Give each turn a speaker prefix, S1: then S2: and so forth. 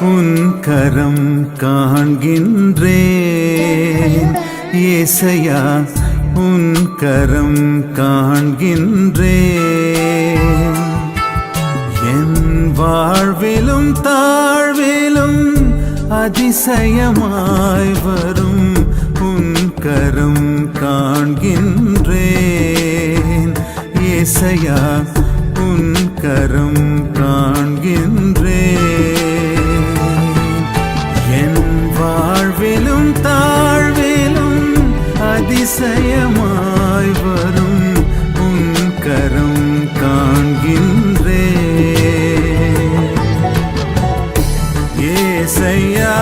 S1: உன் கரம் காண்கின்றேன். ஏசையா உன் கரம் காண்கின்றேன். என் வாழ்விலும் தாழ்விலும் அதிசயமாய் வரும் உன் கரம் காண்கின்றேன். ஏசையா உன் கரம் அதிசயமாய் வரும் உன் கரம் காண்கின்றே. ஏசையா